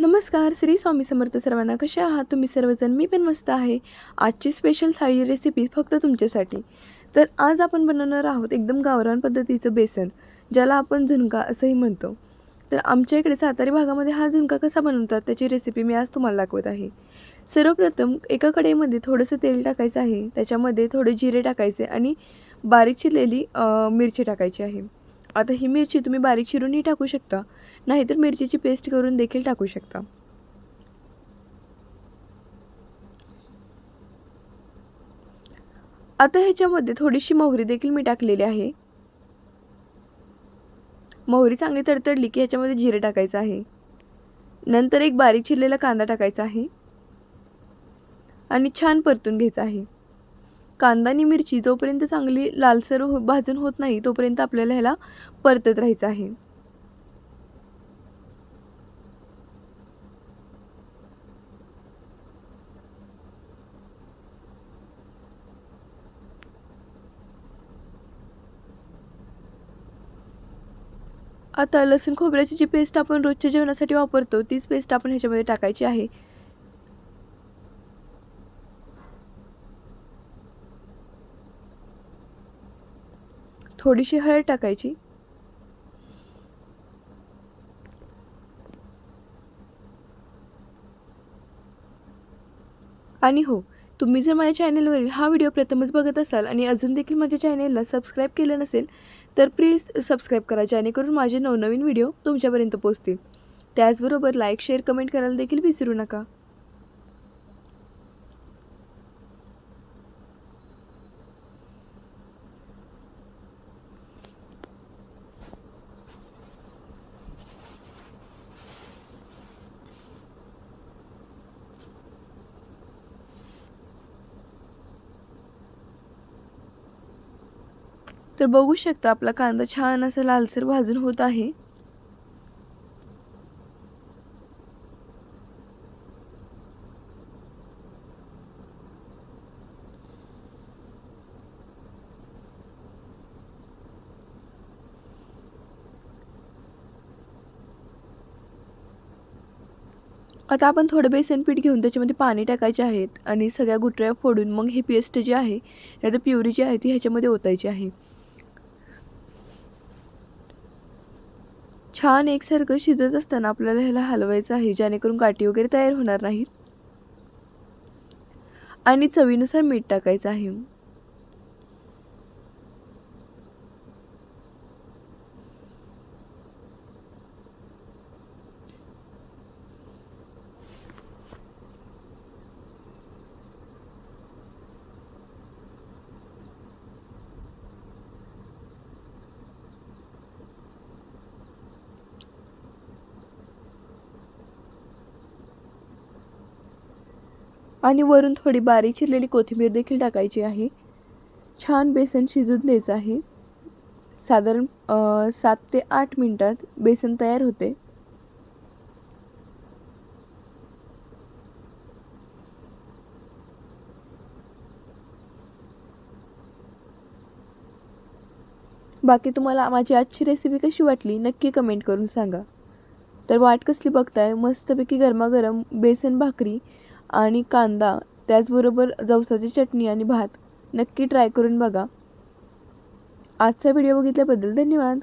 नमस्कार श्री स्वामी समर्थ सर्वांना. कसे आहात तुम्ही सर्वजण? मी पण मस्त आहे. आजची स्पेशल थाळी रेसिपी फक्त तुमच्यासाठी. तर आज आपण बनवणार आहोत एकदम गावरान पद्धतीचं बेसन ज्याला आपण झुणका असंही म्हणतो. तर आमच्या इकडे सातारी भागामध्ये हा झुणका कसा बनवतात त्याची रेसिपी मी आज तुम्हाला दाखवत आहे. सर्वप्रथम एका कढईमध्ये थोडंसं तेल टाकायचं आहे. त्याच्यामध्ये थोडे जिरे टाकायचे आणि बारीक चिरलेली मिरची टाकायची आहे. आता ही मिरची तुम्ही बारीक चिरूनही टाकू शकता. नाहीतर मिरचीची पेस्ट करून देखील टाकू शकता. आता ह्याच्यामध्ये थोडीशी मोहरी देखील मी टाकलेली आहे. मोहरी चांगली तडतडली की ह्याच्यामध्ये जिरे टाकायचं आहे. नंतर एक बारीक चिरलेला कांदा टाकायचा आहे. आणि छान परतून घ्यायचा आहे. कांदा आणि मिरची जोपर्यंत चांगली लालसर हो भाजून होत नाही तोपर्यंत आपल्याला ह्याला परतत राहायचं आहे. आता लसूण खोबऱ्याची जी पेस्ट आपण रोजच्या जेवणासाठी वापरतो तीच पेस्ट आपण ह्याच्यामध्ये टाकायची आहे. थोडीशी हळद टाकायची. आणि हो तुम्ही जर माझ्या चॅनलवरील हा व्हिडिओ प्रथमच बघत असाल आणि अजून देखील माझ्या चॅनलला सबस्क्राईब केलं नसेल तर प्लीज सबस्क्राईब करा जेणेकरून माझे नवनवीन व्हिडिओ तुमच्यापर्यंत पोचतील त्याचबरोबर लाईक शेअर कमेंट करायला देखील विसरू नका. तर बघू शकता आपला कांदा छान असा लालसर भाजून होत आहे. आता आपण थोडं बेसन पीठ घेऊन त्याच्यामध्ये पाणी टाकायचे आहेत आणि सगळ्या गुटऱ्या फोडून मग ही पेस्ट जी आहे नाही तर प्युरी जी आहे ती ह्याच्यामध्ये ओतायची आहे. छान एकसारखं शिजत असताना आपल्याला ह्याला हलवायचं आहे जेणेकरून गाठी वगैरे तयार होणार नाहीत. आणि चवीनुसार मीठ टाकायचं आहे. आणि वरून थोडी बारीक चिरलेली कोथिंबीर देखील टाकायची आहे. छान बेसन शिजून द्यायचं आहे. साधारण सात ते आठ मिनटात बेसन तयार होते. बाकी तुम्हाला माझी आजची रेसिपी कशी वाटली नक्की कमेंट करून सांगा. तर वाट कसली बघताय मस्तपैकी गरमागरम बेसन भाकरी आणि कांदा त्याचबरोबर जवसाची चटणी आणि भात. नक्की ट्राय करून बघा. आजचा व्हिडिओ बघितल्याबद्दल धन्यवाद.